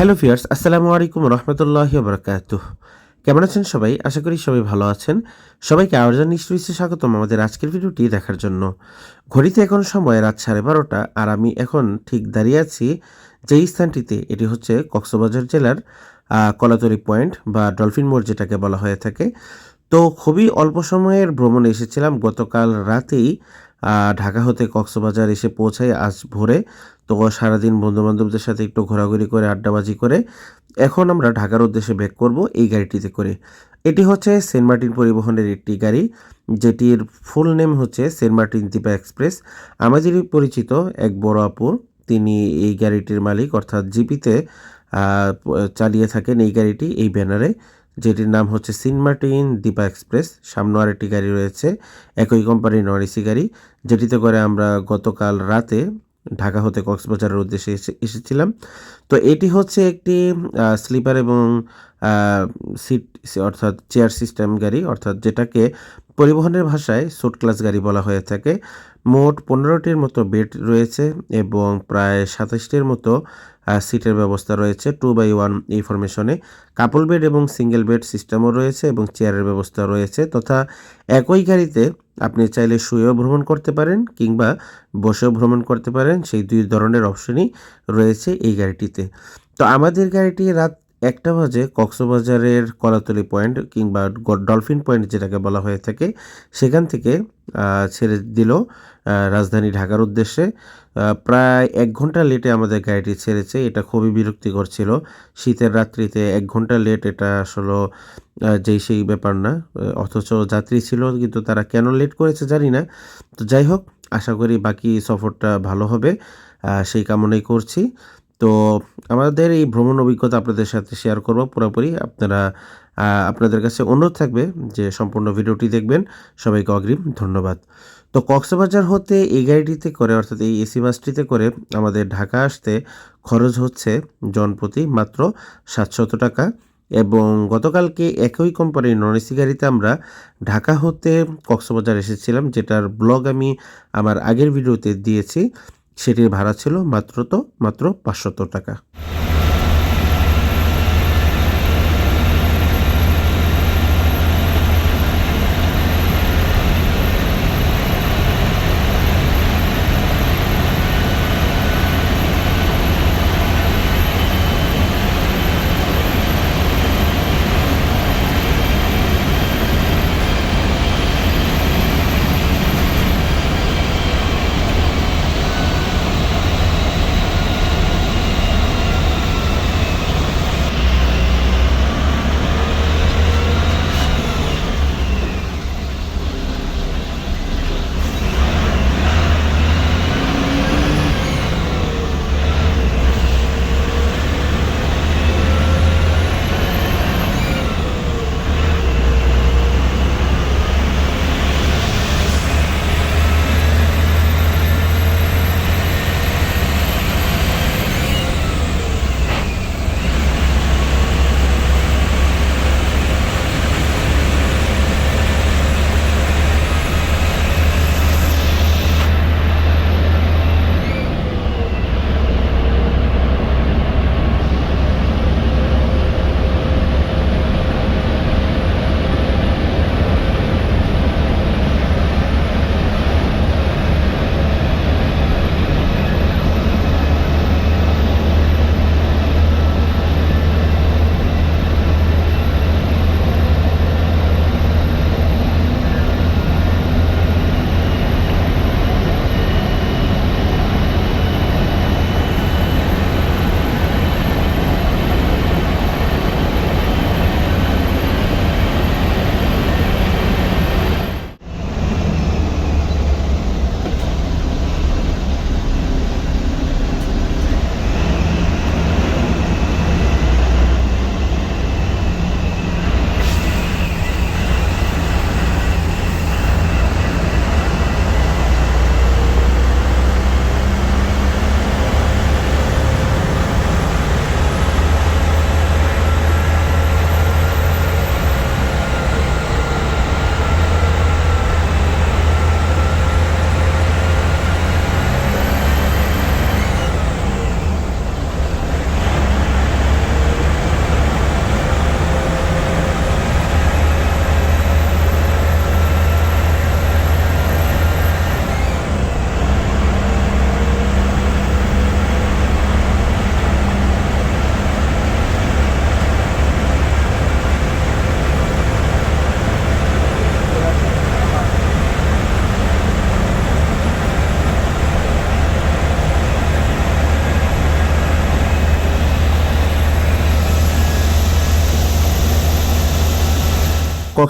Hello fierce আসসালামু আলাইকুম রহমতুল্লাহ বরকাত কেমন আছেন সবাই? আশা করি সবাই ভালো আছেন। সবাইকে আয়োজন নিশ্চয়ই স্বাগতম আমাদের আজকের ভিডিওটি দেখার জন্য। ঘড়িতে এখন সময় রাত সাড়ে বারোটা আর আমি এখন ঠিক দাঁড়িয়ে আছি যেই স্থানটিতে এটি হচ্ছে কক্সবাজার জেলার আহ, কলাতলি পয়েন্ট বা ডলফিন মোড় যেটাকে বলা হয়ে থাকে। তো খুবই অল্প সময়ের ভ্রমণে এসেছিলাম গতকাল রাতেই ঢাকা হতে কক্সবাজার এসে পৌঁছাই আজ ভোরে। তো সারাদিন বন্ধুবান্ধবদের সাথে একটু ঘোরাঘুরি করে, আড্ডাবাজি করে এখন আমরা ঢাকার উদ্দেশ্যে ব্যাক করব এই গাড়িটিতে করে। এটি হচ্ছে সেন্ট মার্টিন পরিবহনের একটি গাড়ি, যেটির ফুল নেম হচ্ছে সেন্ট মার্টিন দীপা এক্সপ্রেস। আমাদেরই পরিচিত এক বড় আপু, তিনি এই গাড়িটির মালিক, অর্থাৎ জিপিতে চালিয়ে থাকেন এই গাড়িটি এই ব্যানারে। যেটির নাম হচ্ছে সেন্ট মার্টিন দীপা এক্সপ্রেস। সামনে আরেকটি গাড়ি রয়েছে, একই কোম্পানির নন এসি গাড়ি, যেটিতে করে আমরা গতকাল রাতে ঢাকা হতে কক্সবাজারের উদ্দেশ্যে এসে, এসেছিলাম। তো এটি হচ্ছে একটি স্লিপার এবং সিট, অর্থাৎ চেয়ার সিস্টেম গাড়ি, অর্থাৎ যেটাকে পরিবহনের ভাষায় সুট ক্লাস গাড়ি বলা হয়ে থাকে। মোট পনেরোটির মতো বেড রয়েছে এবং প্রায় সাতাশটির মতো সিটের ব্যবস্থা রয়েছে টু বাই ওয়ান এই ফরমেশনে কাপল বেড এবং সিঙ্গেল বেড সিস্টেমও রয়েছে এবং চেয়ারের ব্যবস্থা রয়েছে তথা একই গাড়িতে আপনি চাইলে শুয়েও ভ্রমণ করতে পারেন কিংবা বসেও ভ্রমণ করতে পারেন। সেই দুই ধরনের অপশনই রয়েছে এই গাড়িটিতে। তো আমাদের গাড়িটি রাত একটা বাজে কক্সবাজারের কলাতলি পয়েন্ট কিংবা ডলফিন পয়েন্ট যেটাকে বলা হয়ে থাকে, সেখান থেকে ছেড়ে দিল রাজধানী ঢাকার উদ্দেশ্যে। প্রায় এক ঘণ্টা লেটে আমাদের গাড়িটি ছেড়েছে, এটা খুবই বিরক্তিকর ছিল। শীতের রাত্রিতে এক ঘণ্টা লেট এটা আসলে যেই সেই ব্যাপার না অথচ যাত্রী ছিল কিন্তু তারা কেন লেট করেছে জানি না। তো যাই হোক, আশা করি বাকি সফরটা ভালো হবে সেই কামনাই করছি। তো আমাদের এই ভ্রমণ অভিজ্ঞতা আপনাদের সাথে শেয়ার করব পুরোপুরি। আপনারা আপনাদের কাছে অনুরোধ থাকবে যে সম্পূর্ণ ভিডিওটি দেখবেন। সবাইকে অগ্রিম ধন্যবাদ। তো কক্সবাজার হতে এই গাড়িটিতে করে, অর্থাৎ এই এসি বাসটিতে করে আমাদের ঢাকা আসতে খরচ হচ্ছে জনপ্রতি মাত্র সাতশত টাকা এবং গতকালকে একই কোম্পানির নন এসি গাড়িতে আমরা ঢাকা হতে কক্সবাজার এসেছিলাম, যেটার ব্লগ আমি আমার আগের ভিডিওতে দিয়েছি। সেটির ভাড়া ছিল মাত্র তো মাত্র পাঁচশত টাকা।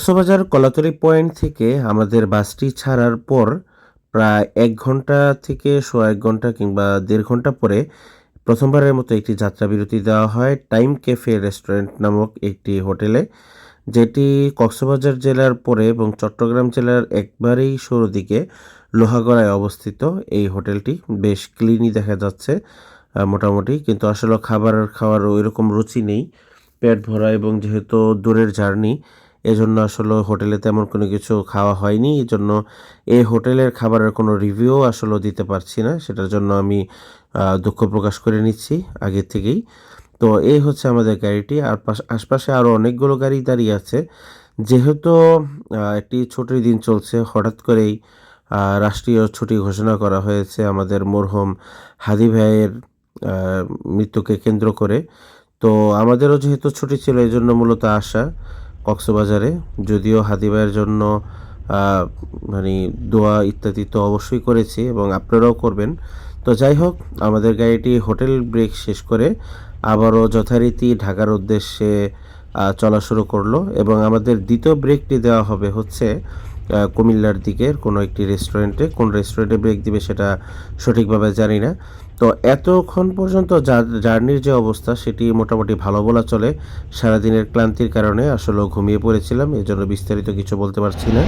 কক্সবাজার কলাতলি পয়েন্ট থেকে আমাদের বাসটি ছাড়ার পর প্রায় এক ঘণ্টা থেকে সোয়া এক ঘণ্টা কিংবা দেড় ঘণ্টা পরে প্রথমবারের মতো একটি যাত্রা বিরতি দেওয়া হয় টাইম ক্যাফে রেস্টুরেন্ট নামক একটি হোটেলে, যেটি কক্সবাজার জেলার পরে এবং চট্টগ্রাম জেলার একবারেই শুরু দিকে লোহাগড়ায় অবস্থিত। এই হোটেলটি বেশ ক্লিনই দেখা যাচ্ছে মোটামুটি। কিন্তু আসলে খাবার খাওয়ার ওইরকম রুচি নেই, পেট ভরা এবং যেহেতু দূরের জার্নি এজন্য আসলে হোটেলে তেমন কোনো কিছু খাওয়া হয়নি। এই জন্য এই হোটেলের খাবারের কোনো রিভিউ আসলে দিতে পারছি না। সেটার জন্য আমি দুঃখ প্রকাশ করে নিচ্ছি আগে থেকেই। তো এই হচ্ছে আমাদের গাড়িটি। আর পাশ- আশপাশে আরও অনেকগুলো গাড়ি দাঁড়িয়ে আছে। যেহেতু একটি ছুটির দিন চলছে, হঠাৎ করেই রাষ্ট্রীয় ছুটি ঘোষণা করা হয়েছে আমাদের মরহুম হাদি ভাইয়ের মৃত্যুকে কেন্দ্র করে। তো আমাদেরও যেহেতু ছুটি ছিল এই জন্য মূলত আসা কক্সবাজারে, যদিও হাদি ভাইয়ের জন্য মানে দোয়া ইত্যাদি তো অবশ্যই করেছি এবং আপনারাও করবেন। তো যাই হোক, আমাদের গাড়িটি হোটেল ব্রেক শেষ করে আবারও যথারীতি ঢাকার উদ্দেশ্যে চলা শুরু করল এবং আমাদের দ্বিতীয় ব্রেকটি দেওয়া হবে হচ্ছে কুমিল্লার দিকের কোনো একটি রেস্টুরেন্টে কোন রেস্টুরেন্টে ব্রেক দিবে সেটা সঠিকভাবে জানি না। তো এতক্ষণ পর্যন্ত জার- জার্নির যে অবস্থা, সেটি মোটামুটি ভালো বলা চলে। সারাদিনের ক্লান্তির কারণে আসলে ঘুমিয়ে পড়েছিলাম, এজন্য বিস্তারিত কিছু বলতে পারছি না।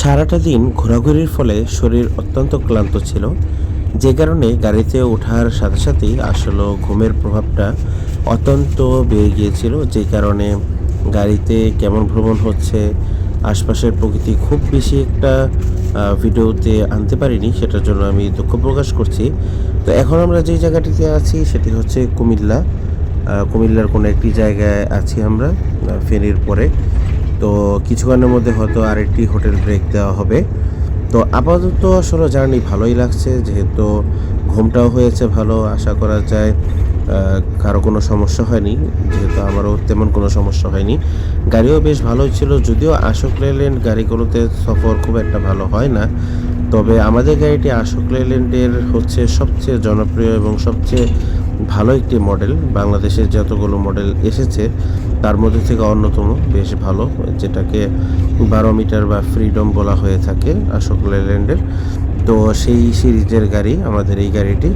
সারাটা দিন ঘোরাঘুরির ফলে শরীর অত্যন্ত ক্লান্ত ছিল। যে কারণে গাড়িতে ওঠার সাথে সাথেই আসলে ঘুমের প্রভাবটা অত্যন্ত বেড়ে গিয়েছিল, যে কারণে গাড়িতে কেমন ভ্রমণ হচ্ছে, আশপাশের প্রকৃতি খুব বেশি একটা ভিডিওতে আনতে পারিনি, সেটার জন্য আমি দুঃখ প্রকাশ করছি। তো এখন আমরা যে জায়গাটিতে আছি সেটি হচ্ছে কুমিল্লা। কুমিল্লার কোনো একটি জায়গায় আছি আমরা ফেনীর পরে। তো কিছুক্ষণের মধ্যে হয়তো আরেকটি হোটেল ব্রেক দেওয়া হবে। তো আপাতত আসলে জার্নি ভালোই লাগছে, যেহেতু ঘুমটাও হয়েছে ভালো, আশা করা যায় কারও কোনো সমস্যা হয়নি, যেহেতু আমারও তেমন কোনো সমস্যা হয়নি। গাড়িও বেশ ভালোই ছিল, যদিও আশোক লেল্যান্ড গাড়িগুলোতে সফর খুব একটা ভালো হয় না। তবে আমাদের গাড়িটি আশোক লেল্যান্ডের হচ্ছে সবচেয়ে জনপ্রিয় এবং সবচেয়ে ভালো একটি মডেল বাংলাদেশের যতগুলো মডেল এসেছে, তার মধ্যে থেকে অন্যতম বেশ ভালো, যেটাকে বারো মিটার বা ফ্রিডম বলা হয়ে থাকে অশোক লেল্যান্ডের। তো সেই সিরিজের গাড়ি, আমাদের এই গাড়িটি।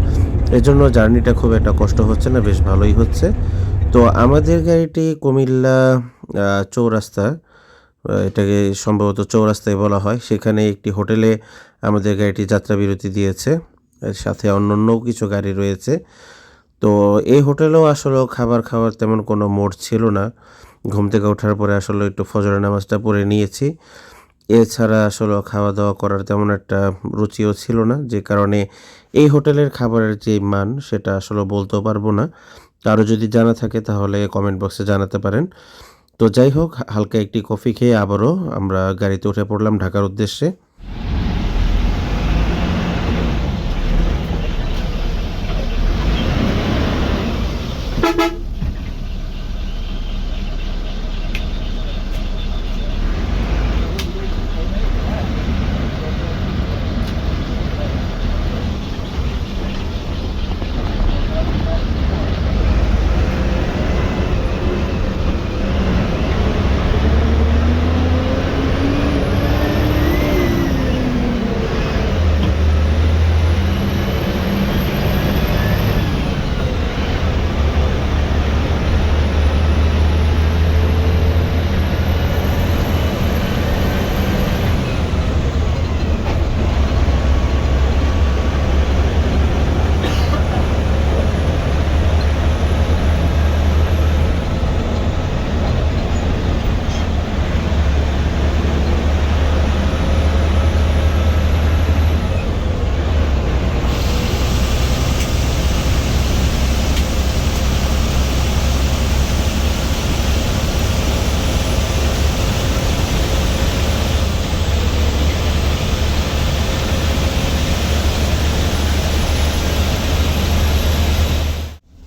এজন্য জার্নিটা খুব একটা কষ্ট হচ্ছে না, বেশ ভালোই হচ্ছে। তো আমাদের গাড়িটি কুমিল্লা চৌরাস্তা এটাকে সম্ভবত চৌরাস্তায় বলা হয়। সেখানে একটি হোটেলে আমাদের গাড়িটি যাত্রা বিরতি দিয়েছে সাথে অন্য কিছু গাড়ি রয়েছে। তো এই হোটেলেও আসলে খাবার খাওয়ার তেমন কোনো মোড ছিল না। ঘুম থেকে ওঠার পরে আসলে একটু ফজরের নামাজটা পড়ে নিয়েছি। এছাড়া আসলে খাওয়া দাওয়া করার তেমন একটা রুচিও ছিল না, যে কারণে এই হোটেলের খাবারের যে মান সেটা আসলে বলতেও পারব না। কারও যদি জানা থাকে তাহলে কমেন্ট বক্সে জানাতে পারেন। তো যাই হোক, হালকা একটি কফি খেয়ে আবারও আমরা গাড়িতে উঠে পড়লাম ঢাকার উদ্দেশ্যে।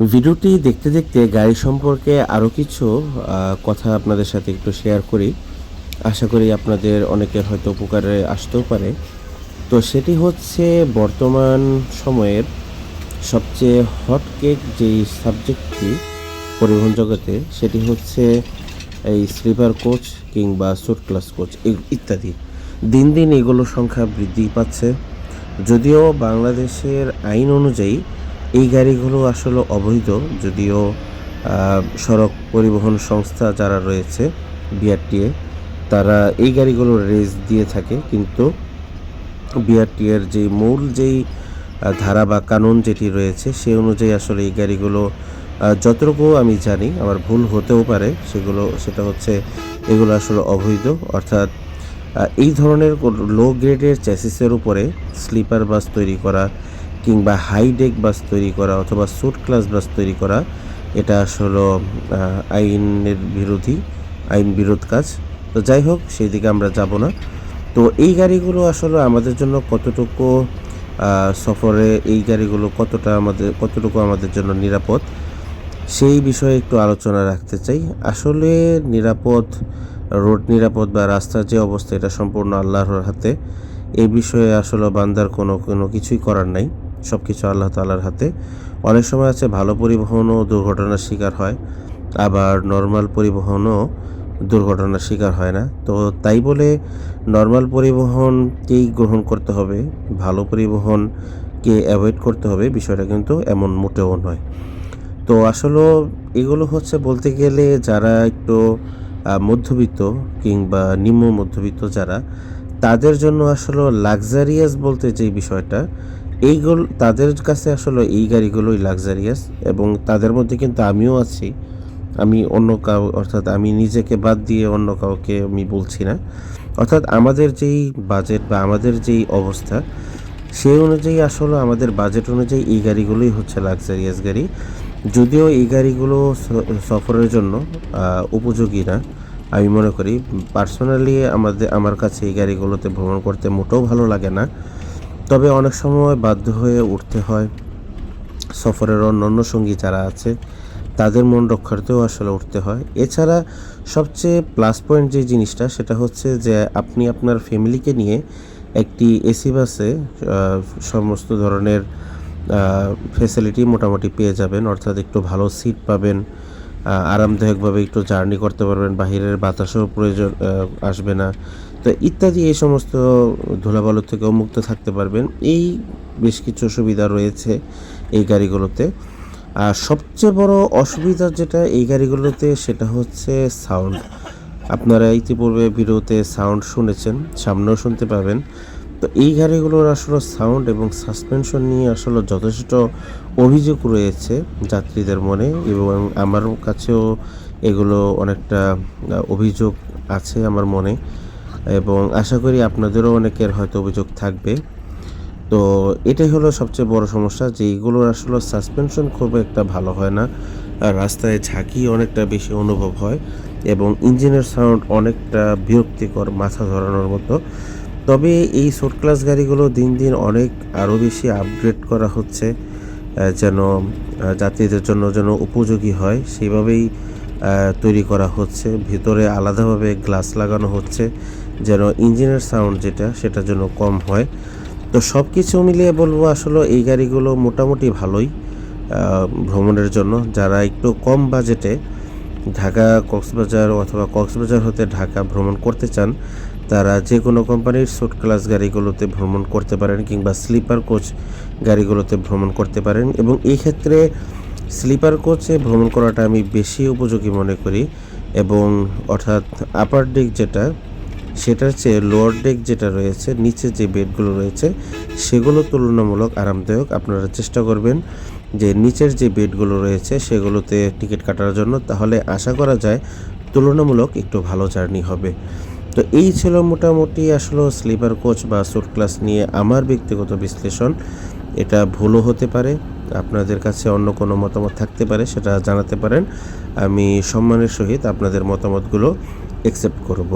ভিডিওটি দেখতে দেখতে গাড়ি সম্পর্কে আরও কিছু কথা আপনাদের সাথে একটু শেয়ার করি। আশা করি আপনাদের অনেকের হয়তো উপকারে আসতেও পারে। তো সেটি হচ্ছে বর্তমান সময়ের সবচেয়ে হট কেক যেই সাবজেক্টটি পরিবহন জগতে, সেটি হচ্ছে এই স্লিপার কোচ কিংবা সুট ক্লাস কোচ ইত্যাদি। দিন দিন এগুলোর সংখ্যা বৃদ্ধি পাচ্ছে। যদিও বাংলাদেশের আইন অনুযায়ী এই গাড়িগুলো আসলে অবৈধ, যদিও সড়ক পরিবহন সংস্থা যারা রয়েছে বিআরটিএ তারা এই গাড়িগুলো রেস দিয়ে থাকে। কিন্তু বিআরটিএর যে মূল যেই ধারা বা কানুন যেটি রয়েছে সেই অনুযায়ী আসলে এই গাড়িগুলো যতটুকু আমি জানি, আমার ভুল হতেও পারে, সেগুলো, সেটা হচ্ছে এগুলো আসলে অবৈধ। অর্থাৎ এই ধরনের লো গ্রেডের চ্যাসিসের উপরে স্লিপার বাস তৈরি করা কিংবা হাইডেক বাস তৈরি করা অথবা সুট ক্লাস বাস তৈরি করা, এটা আসলে আইনের বিরোধী, আইন বিরোধ কাজ। তো যাই হোক, সেই দিকে আমরা যাব না। তো এই গাড়িগুলো আসলে আমাদের জন্য কতটুকু সফরে এই গাড়িগুলো কতটা আমাদের, কতটুকু আমাদের জন্য নিরাপদ, সেই বিষয়ে একটু আলোচনা রাখতে চাই। আসলে নিরাপদ, রোড নিরাপদ বা রাস্তার যে অবস্থা, এটা সম্পূর্ণ আল্লাহর হাতে। এই বিষয়ে আসলে বান্দার কোনো কোনো কিছুই করার নাই। সব কিছু আল্লাহ তালার হাতে। অনেক সময় আছে ভালো পরিবহনও দুর্ঘটনার শিকার হয়, আবার নর্মাল পরিবহনও দুর্ঘটনার শিকার হয় না। তো তাই বলে নর্মাল পরিবহনকেই গ্রহণ করতে হবে, ভালো পরিবহনকে অ্যাভয়েড করতে হবে, বিষয়টা কিন্তু এমন মোটেও নয়। তো আসলে এগুলো হচ্ছে বলতে গেলে যারা একটু মধ্যবিত্ত কিংবা নিম্ন মধ্যবিত্ত যারা, তাদের জন্য আসলে লাক্সারিয়াস বলতে যে বিষয়টা এইগুলো, তাদের কাছে আসলে এই গাড়িগুলোই লাক্সারিয়াস এবং তাদের মধ্যে কিন্তু আমিও আছি। আমি অন্য কাউ, অর্থাৎ আমি নিজেকে বাদ দিয়ে অন্য কাউকে আমি বলছি না। অর্থাৎ আমাদের যেই বাজেট বা আমাদের যেই অবস্থা, সেই অনুযায়ী আসলে আমাদের বাজেট অনুযায়ী এই গাড়িগুলোই হচ্ছে লাক্সারিয়াস গাড়ি। যদিও এই গাড়িগুলো সফরের জন্য উপযোগী না, আমি মনে করি। পার্সোনালি আমাদের, আমার কাছে এই গাড়িগুলোতে ভ্রমণ করতে মোটেও ভালো লাগে না। তবে অনেক সময় বাধ্য হয়ে উঠতে হয়। সফরের অন্যান্য সঙ্গী যারা আছে, তাদের মন রক্ষার্থেও আসলে উঠতে হয়। এছাড়া সবচেয়ে প্লাস পয়েন্ট যে জিনিসটা, সেটা হচ্ছে যে আপনি আপনার ফ্যামিলিকে নিয়ে একটি এসি বাসে সমস্ত ধরনের ফেসিলিটি মোটামুটি পেয়ে যাবেন। অর্থাৎ একটু ভালো সিট পাবেন আরামদায়কভাবে একটু জার্নি করতে পারবেন। বাহিরের বাতাসও প্রয়োজন আসবে না। তো ইত্যাদি এই সমস্ত ধুলাবালু থেকেও মুক্ত থাকতে পারবেন। এই বেশ কিছু সুবিধা রয়েছে এই গাড়িগুলোতে। আর সবচেয়ে বড় অসুবিধা যেটা এই গাড়িগুলোতে সেটা হচ্ছে সাউন্ড। আপনারা ইতিপূর্বে ভিডিওতে সাউন্ড শুনেছেন, সামনেও শুনতে পাবেন। তো এই গাড়িগুলোর আসলে সাউন্ড এবং সাসপেনশন নিয়ে আসলে যথেষ্ট অভিযোগ রয়েছে যাত্রীদের মনে এবং আমার কাছেও এগুলো অনেকটা অভিযোগ আছে আমার মনে। এবং আশা করি আপনাদেরও অনেকের হয়তো অভিযোগ থাকবে। তো এটাই হলো সবচেয়ে বড় সমস্যা যে এইগুলোর আসলে সাসপেনশন খুব একটা ভালো হয় না। আর রাস্তায় ঝাঁকি অনেকটা বেশি অনুভব হয় এবং ইঞ্জিনের সাউন্ড অনেকটা বিরক্তিকর মাথা ধরানোর মতো। তবে এই শর্ট ক্লাস গাড়িগুলো দিন দিন অনেক আরও বেশি আপগ্রেড করা হচ্ছে যেন যাত্রীদের জন্য যেন উপযোগী হয় সেইভাবেই তৈরি করা হচ্ছে। ভিতরে আলাদাভাবে গ্লাস লাগানো হচ্ছে। যেন ইঞ্জিনের সাউন্ড যেটা, সেটা যেন কম হয়। তো সব কিছু মিলিয়ে বলব আসলে এই গাড়িগুলো মোটামুটি ভালোই ভ্রমণের জন্য। যারা একটু কম বাজেটে ঢাকা কক্সবাজার অথবা কক্সবাজার হতে ঢাকা ভ্রমণ করতে চান, তারা যে কোনো কোম্পানির শর্ট ক্লাস গাড়িগুলোতে ভ্রমণ করতে পারেন কিংবা স্লিপার কোচ গাড়িগুলোতে ভ্রমণ করতে পারেন। এবং এই ক্ষেত্রে স্লিপার কোচে ভ্রমণ করাটা আমি বেশি উপযোগী মনে করি। এবং অর্থাৎ আপার ডেক যেটা সেটার চেয়ে লোয়ার ডেক যেটা রয়েছে, নিচে যে বেডগুলো রয়েছে, সেগুলো তুলনামূলক আরামদায়ক। আপনারা চেষ্টা করবেন যে নিচের যে বেডগুলো রয়েছে, সেগুলোতে টিকিট কাটার জন্য। তাহলে আশা করা যায় তুলনামূলক একটু ভালো জার্নি হবে। তো এই ছিল মোটামুটি আসলে স্লিপার কোচ বা সুট ক্লাস নিয়ে আমার ব্যক্তিগত বিশ্লেষণ। এটা ভুলও হতে পারে, আপনাদের কাছে অন্য কোনো মতামত থাকতে পারে সেটা জানাতে পারেন। আমি সম্মানের সহিত আপনাদের মতামতগুলো অ্যাকসেপ্ট করব।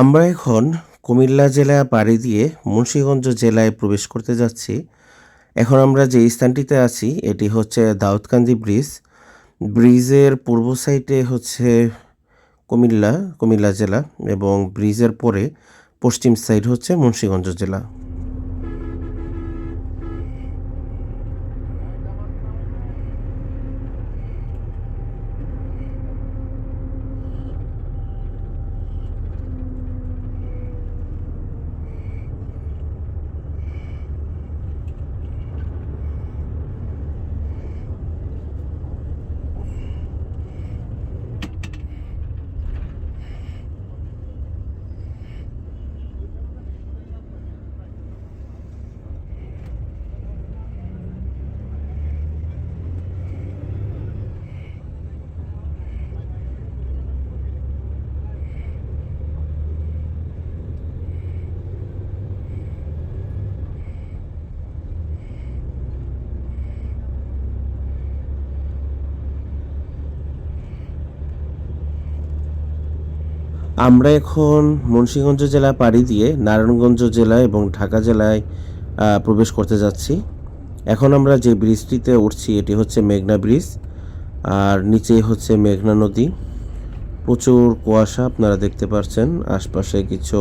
আমরা এখন কুমিল্লা জেলা পাড়ি দিয়ে মুন্সীগঞ্জ জেলায় প্রবেশ করতে যাচ্ছি। এখন আমরা যে স্থানটিতে আছি, এটি হচ্ছে দাউদকান্দি ব্রিজ। ব্রিজের পূর্ব সাইডে হচ্ছে কুমিল্লা কুমিল্লা জেলা এবং ব্রিজের পরে পশ্চিম সাইড হচ্ছে মুন্সীগঞ্জ জেলা। আমরা এখন মুন্সিগঞ্জ জেলা পাড়ি দিয়ে নারায়ণগঞ্জ জেলা এবং ঢাকা জেলায় প্রবেশ করতে যাচ্ছি। এখন আমরা যে ব্রিজটিতে উঠছি, এটি হচ্ছে মেঘনা ব্রিজ, আর নিচে হচ্ছে মেঘনা নদী। প্রচুর কুয়াশা, আপনারা দেখতে পাচ্ছেন আশপাশে কিছু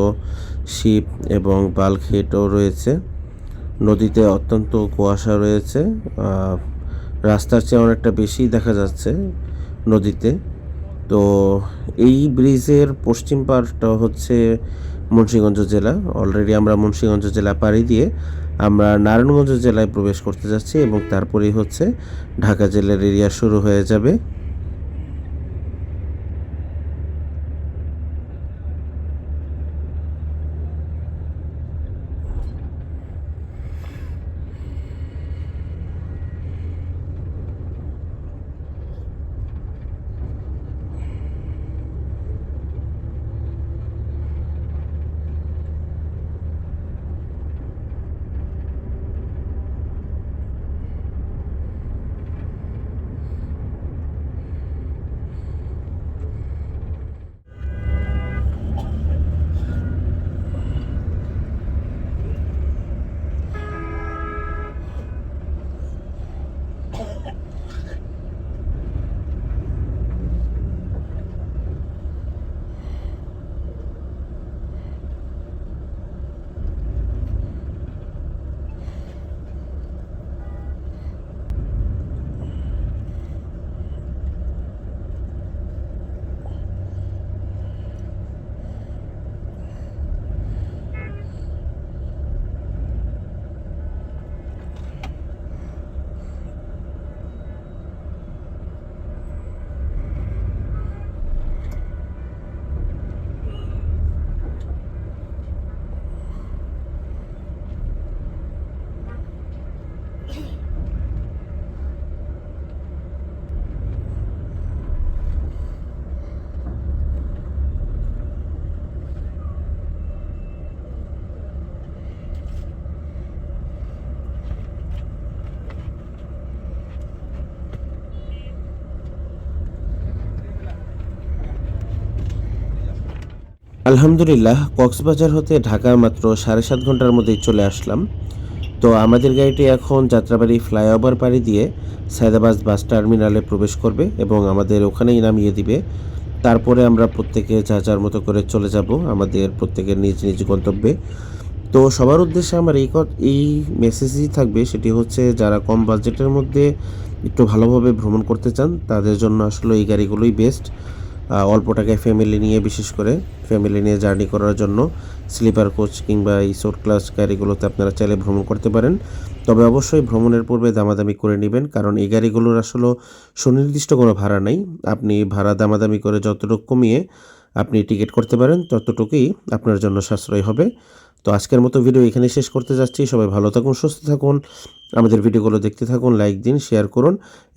শিপ এবং বালখেটও রয়েছে। নদীতে অত্যন্ত কুয়াশা রয়েছে রাস্তার চেয়ে অনেকটা বেশি দেখা যাচ্ছে নদীতে। তো এই ব্রিজের পশ্চিম পার্টটা হচ্ছে মুন্সীগঞ্জ জেলা। অলরেডি আমরা মুন্সীগঞ্জ জেলা পাড়ি দিয়ে আমরা নারায়ণগঞ্জ জেলায় প্রবেশ করতে যাচ্ছি এবং তারপরেই হচ্ছে ঢাকা জেলার এরিয়া শুরু হয়ে যাবে। আলহামদুলিল্লাহ, কক্সবাজার হতে ঢাকা মাত্র সাড়ে সাত ঘণ্টার মধ্যেই চলে আসলাম। তো আমাদের গাড়িটি এখন যাত্রাবাড়ি ফ্লাইওভার পাড়ি দিয়ে সায়দাবাদ বাস টার্মিনালে প্রবেশ করবে এবং আমাদের ওখানেই নামিয়ে দিবে। তারপরে আমরা প্রত্যেকে যা যার মতো করে চলে যাব আমাদের প্রত্যেকের নিজ নিজ গন্তব্যে। তো সবার উদ্দেশ্যে আমার এই এই মেসেজই থাকবে, সেটি হচ্ছে যারা কম বাজেটের মধ্যে একটু ভালোভাবে ভ্রমণ করতে চান, তাদের জন্য আসলে এই গাড়িগুলোই বেস্ট অল্প টাকায় ফ্যামিলি নিয়ে, বিশেষ করে ফ্যামিলি নিয়ে জার্নি করার জন্য স্লিপার কোচ কিংবা এই শর্ট ক্লাস গাড়িগুলোতে আপনারা চাইলে ভ্রমণ করতে পারেন। তবে অবশ্যই ভ্রমণের পূর্বে দামাদামি করে নেবেন, কারণ এই গাড়িগুলোর আসলে সুনির্দিষ্ট কোনো ভাড়া নেই। আপনি ভাড়া দামাদামি করে যতটুকু কমিয়ে আপনি টিকিট করতে পারেন, ততটুকুই আপনার জন্য সাশ্রয় হবে। তো আজকের মতো ভিডিও এখানে শেষ করতে যাচ্ছি। সবাই ভালো থাকুন, সুস্থ থাকুন। আমাদের ভিডিওগুলো দেখতে থাকুন লাইক দিন শেয়ার করুন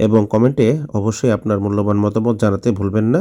এবং কমেন্টে অবশ্যই আপনার মূল্যবান মতামত জানাতে ভুলবেন না।